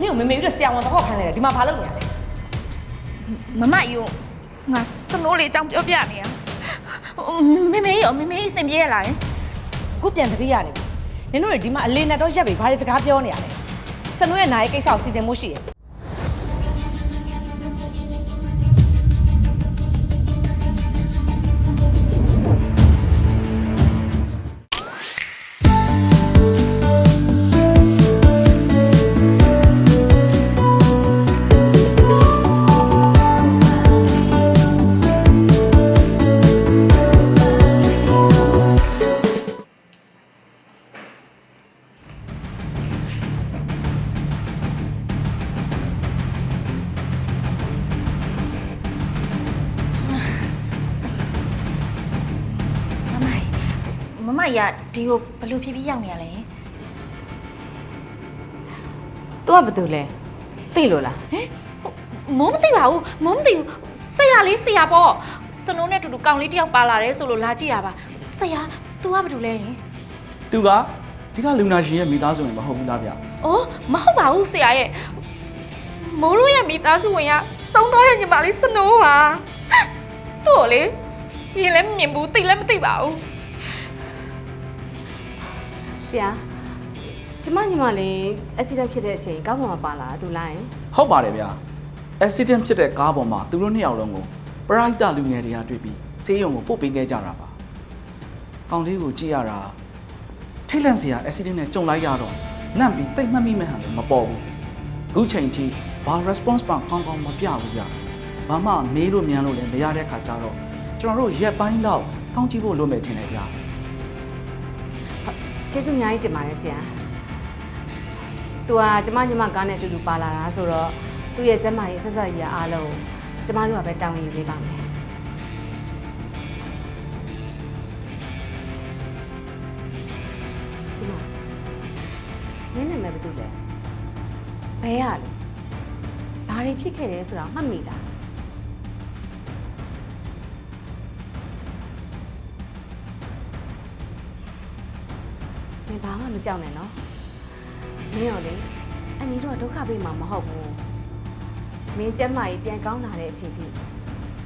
နင့်ကိုမမေတို့ဆရာဝန်တော့ခိုင်းလိုက်တယ်ဒီမှာဘာလုပ်နေရလဲမမယူငါစနိုးလေးအကြောင်းပြောပြနေရမေမေရောမေမေအဆင်ပြေရလားယင်အခုပြန်တတိရနေပြီနင်တို့တွေဒီမှာအလေးနဲ့တော့ရက်ပြီဘာတွေစကားပြောနေရလဲစနွေးရဲ့နာရီကိစ္စကိုစီစဉ်မှုရှိရယ် ဒီကိုဘလို့ဖြည်းဖြည်းရောက်နေရလဲသူကဘာတူလဲသိလို့လားမောမသိပါဘူးမောမသိဘူးဆရာလေးဆရာပေါ့စနိုးနဲ့တူတူကောင်လေးတယောက်ပါလာတယ်ဆိုလို့လာကြည့်ရပါဆရာ तू ကဘာတူလဲယင်သူကဒီကလူနာရှင်ရဲ့မိသားစုဝင်မဟုတ်ဘူးလားဗျ။အော်မဟုတ်ပါဘူးဆရာရဲ့။မိုးတို့ရဲ့မိသားစုဝင်ကစုံသွားတဲ့ညီမလေးစနိုးပါ။သူ့ကိုလေမြင်လည်းမမြင်ဘူးသိလည်းမသိပါဘူး ဆရာကျမညီမလေးအက်ဆီဒန့်ဖြစ်တဲ့အချိန်ကောင်းပေါ်မှာပါလာသူလားယင်ဟုတ်ပါတယ်ဗျာ accident ဖြစ်တဲ့ကားပေါ်မှာသူတို့နှစ်ယောက်လုံးကိုပရိုက်တာလူငယ်တွေကတွေ့ပြီးဆေးရုံကိုပို့ပေးခဲ့ကြတာပါကောင်လေးကိုကြည့်ရတာထိတ်လန့်စရာ accident နဲ့ကြုံလိုက်ရတော့လန့်ပြီးတိတ်မှတ်မိမဲ့ဟန်လည်းမပေါ်ဘူးအခုချိန်ထိဘာ response ပါကောင်းကောင်းမပြဘူးဗျဘာမှမေးလို့မြန်လို့လည်းမရတဲ့ခါကျတော့ကျွန်တော်တို့ရက်ပိုင်းလောက်စောင့်ကြည့်ဖို့လိုမယ်ထင်တယ်ဗျာ ကျေးဇူးအများကြီးတင်ပါတယ်ဆရာသူကကျမညီမကားနဲ့အတူတူပါလာတာဆိုတော့သူ့ရဲ့ကျမကြီးဆက်ဆက်ကြီးအားလုံးကျမတို့ကပဲတောင်းယူပေးပါမယ်ဒီမှာနင်းနာမည်ဘာတူလဲဘဲရလဲဘာတွေဖြစ်ခဲ့တယ်ဆိုတာမှတ်မိလား င်းဘာမှမကြောက်နဲ့နော်မင်းရောလေအန်နီတို့ကဒုက္ခပေးမှာမဟုတ်ဘူးမင်းကျက်မကြီးပြန်ကောင်းလာတဲ့အချိန်ထိ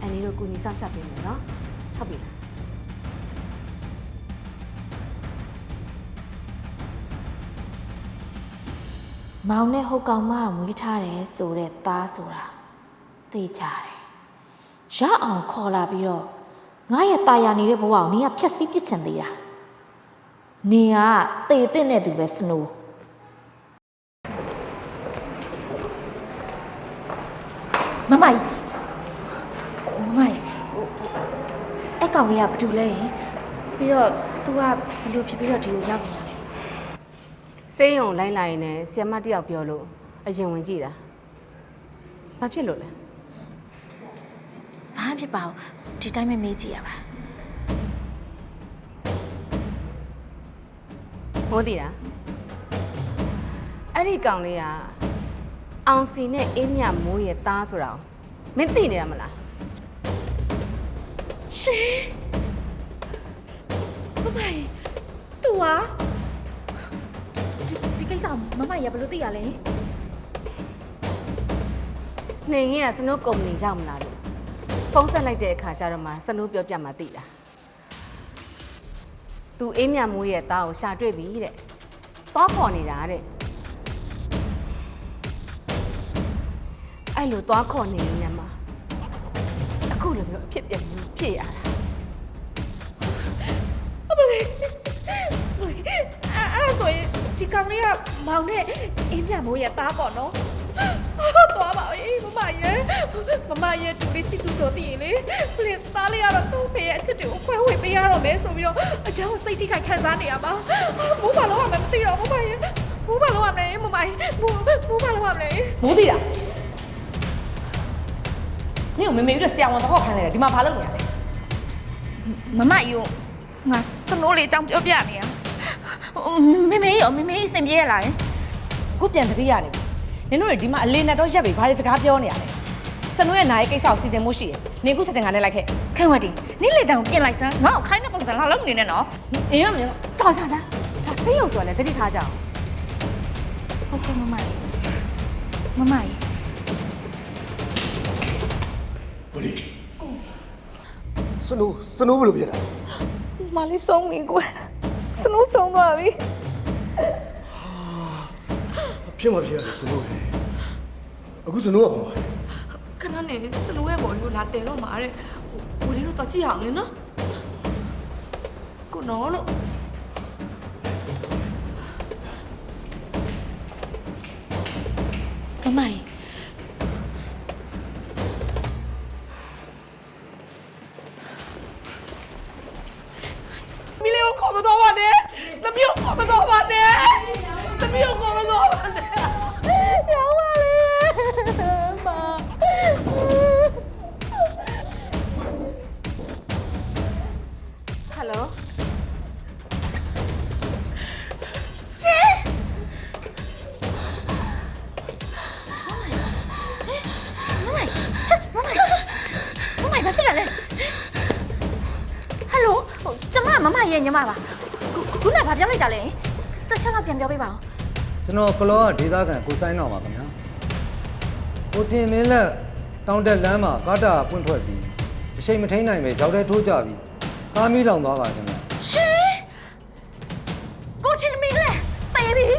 အန်နီတို့ကူညီဆောက်ရှောက်ပေးမယ်နော်ဟုတ်ပြီလားမောင်နဲ့ဟုတ်ကောင်မကမွေးထားတယ်ဆိုတဲ့သားဆိုတာသိကြတယ်ရအောင်ခေါ်လာပြီးတော့ငါရဲ့ตาရနေတဲ့ဘဝကိုနင်ကဖြက်စီးပစ်ချင်သေးတာ နင်ကတေတဲ့နဲ့သူပဲစနိုးမမကြီးမမကြီးအဲ့ကောင်လေးကဘာတူလဲဟင်ပြီးတော့ तू ကဘလို့ဖြစ်ပြီးတော့ဒီကိုရောက်နေရလဲစေးရုံလိုင်းလာရင်လည်းဆီယမတစ်ယောက်ပြောလို့အရင်ဝင်ကြည့်တာဘာဖြစ်လို့လဲဘာမှဖြစ်ပါဘူးဒီတိုင်းပဲမေးကြည့်ရပါ ဟိုးတည်တာအဲ့ဒီကောင်လေးကအောင်စီနဲ့အင်းမြမိုးရဲ့သားဆိုတာကိုမင်းသိနေတာမလားမမကြီးတူဟာဒီဒီကိစ္စကိုမမကြီးကဘယ်လိုသိရလဲနှင်းကြီးကစနိုးကုမ္ပဏီရောက်မလာလို့ဖုန်းဆက်လိုက်တဲ့အခါကျတော့မှစနိုးပြောပြမှသိတာ သူအင်းမြမိုးရဲ့သားကိုရှာတွေ့ပြီတဲ့သွားခေါ်နေတာတဲ့အဲ့လိုသွားခေါ်နေနေမှာအခုလိုမျိုးအဖြစ်ပြက်မျိုးဖြစ်ရတာအဲ့အဲ့ဆိုရင် ဒီကောင်လေးကမောင်နဲ့အင်းမြမိုးရဲ့သားပေါ့နော်သွားပါအေးမမရဲ့မမရဲ့တူလေးစီတူဆိုတည်ရင်လေပလင်သားလေးကတော့သူ့ဖေရဲ့အချစ်တွေကိုခွဲဝေပေးရတော့မယ်ဆိုပြီးတော့အယောင်စိတ်ထိခိုက်ခံစားနေရပါမိုးပါလို့ရမယ်မသိတော့မမရဲ့မိုးပါလို့ရမယ်မမရဲ့မိုးမိုးပါလို့ရမယ်မိုးသိတာနင့်ကိုမမေတို့ဆရာဝန်တော့ခိုင်းလိုက်တယ်ဒီမှာဘာလုပ်နေရလဲ။မမယူငါစနိုးလေးအကြောင်းပြောပြနေရ။ မေမေရောမေမေအဆင်ပြေရလားယင်အခုပြန်တတိရနေပြီနင်တို့တွေဒီမှာအလေးနဲ့တော့ရက်ပြီဘာတွေစကားပြောနေရလဲစနွေးရဲ့နာရီကိစ္စကိုစီစဉ်မှုရှိရယ်နင်အခုစတင်ကနေလိုက်ခဲ့။ခင်ဝတ်ဒီနင်းလေတံကိုပြင်လိုက်စမ်းငါ့ကိုခိုင်းတဲ့ပုံစံလာလုံးနေနဲ့နော်အင်းရမင်းတော်ချာစမ်းဒါစေးရုံဆိုရလဲတတိထားကြအောင်။ဟုတ်ကဲ့မမကြီးမမကြီးဘယ်လိုစနိုးစနိုးဘယ်လိုဖြစ်တာမလေးဆုံးပြီကွယ် စနိုးဆုံးသွားပြီဖြစ်မဖြစ်ရလဲစနိုးရဲ့အခုစနိုးကဘာလဲခဏနေစနိုးရဲ့ဘော်လေးကိုလာတယ်တော့မှာတဲ့ဟိုလေးတို့တော့ကြည့်အောင်လေနော်ကိုနော်လို့မမကြီး ရဲ့ညီမပါခုခုနကဘာပြောလိုက်တာလဲတစ်ချက်တော့ပြန်ပြောပေးပါဦးကျွန်တော်ကလောကဒေသခံကိုဆိုင်တော်ပါခင်ဗျာကိုတင်မင်းလက်တောင်းတက်လမ်းမှာကားတာပွင့်ထွက်ပြီးအချိန်မထိန်နိုင်ပဲကြောက်တဲ့ထိုးကြပြီးကားမီးလောင်သွားပါခင်ဗျာရှင်ကိုထင်မင်းလဲတေးပြီ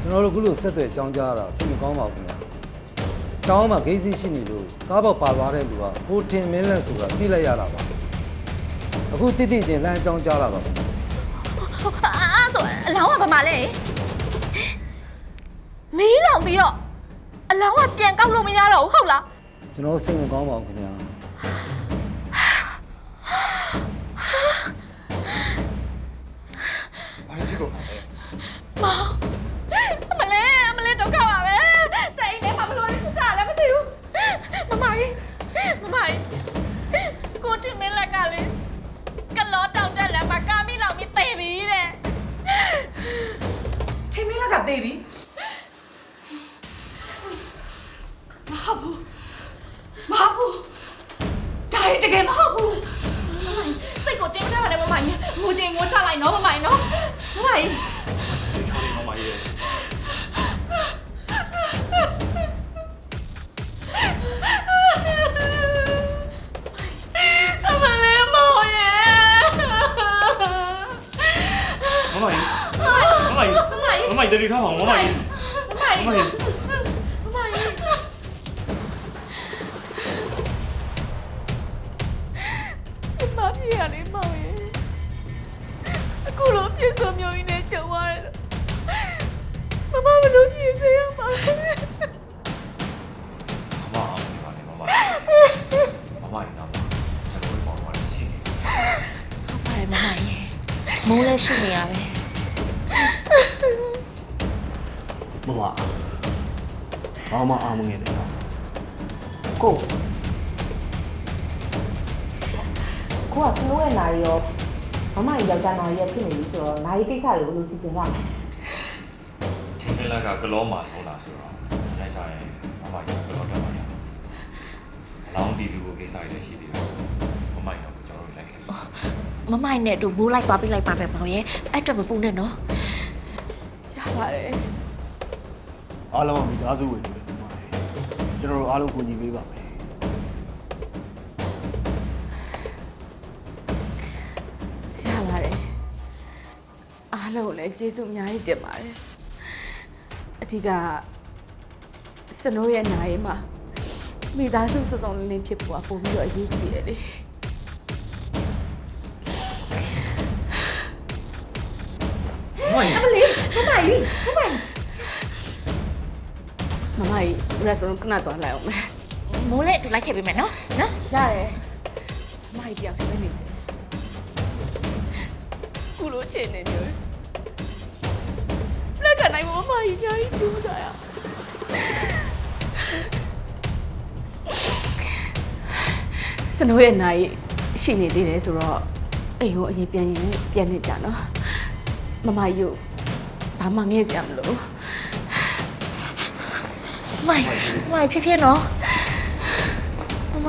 ကျွန်တော်တို့ခုလိုဆက်သွယ်ကြောင်းကြတာစိတ်မကောင်းပါဘူးခင်ဗျာ တောင်းမှာဂိတ်စီရှိနေလို့ကားပေါ်ပါသွားတဲ့လူကကိုတင်မင်းလက်ဆိုတာသိလိုက်ရတာပါအခုတိတိကျကျလမ်းအကြောင်းကြားလာပါခင်ဗျာအာဆိုအလောင်းကဘာမှလဲမီးလောင်ပြီးတော့အလောင်းကပြန်ကောက်လို့မရတော့ဘူးဟုတ်လားကျွန်တော်စိတ်မကောင်းပါဘူးခင်ဗျာ က်ကသေးပြီမဟုတ်ဘူးမဟုတ်ဘူးဒါရီတကယ်မဟုတ်ဘူးစိတ်ကိုတင်းထားပါတယ်မမကြီးငိုချင်ငိုချလိုက်နော်မမကြီးနော်မမကြီးဒီချောင်းလေးမမကြီးရဲ့ တယ်မောင်ရဲ့အခုလိုပြည့်စုံမျိုးကြီးနဲ့ကြုံရတယ်မမဘယ်လိုပြင်စေရမှာလဲမမအောင်ဒီပါလေမမကြီးမမကြီးတော့ကျွန်တော်တို့ပေါ်သွားတယ်ရှိနေဟုတ်ပါတယ်မမကြီးမိုးလည်းရှိနေရပဲမမဘာမှအာမငယ်တယ်နော် ကိုကိုကစနိုးရဲ့နာရီရောမမကြီးယောက်ျားနာရီရောဖြစ်နေပြီဆိုတော့နာရီကိစ္စတွေကိုဘယ်လိုစီစဉ်ရမလဲဒီနေ့လက်ကကလောမှာဆုံးတာဆိုတော့လိုက်ကြရင်မမကြီးကလောတက်ပါရလောင်းတီတူကိုကိစ္စရည်ရှိသေးတယ်မမကြီးတော့ကျွန်တော်တို့လိုက်ခဲ့မမနဲ့အတူမိုးလိုက်သွားပြလိုက်ပါမယ်မောင်ရဲ့အဲ့အတွက်မပူနဲ့နော်ရပါတယ်အားလုံးကမိသားစုဝင်တွေပဲဒီမှာကျွန်တော်တို့အားလုံးကူညီပေးပါမယ် အားလုံးကိုလည်းကျေးဇူးအများကြီးတင်ပါတယ်အဓိကစနိုးရဲ့နိုင်မှာမိသားစုစုံစုံလင်းလင်းဖြစ်ဖို့ကပို့ပြီးတော့အရေးကြီးတယ်လေမမကြီးမမကြီး restaurant ခဏသွားလိုက်အောင်မယ်မိုးလည်းအတူလိုက်ခဲ့ပေးမယ်နော်နော်ရတယ်မမကြီးတယောက်တည်းပဲနေတယ်ကုလိုချင်နေမျိုးလက်က နိုင်မမကြီးညာကြီးကျူးတာရစနိုးရဲ့နိုင်ရှိနေသေးတယ်ဆိုတော့အိမ်ကိုအရင်ပြန်ရင်လည်းပြန်နေကြနော်မမကြီးကိုဘာမှငဲ့စရာမလိုမမမဖြစ်ဖြစ်နော်မမ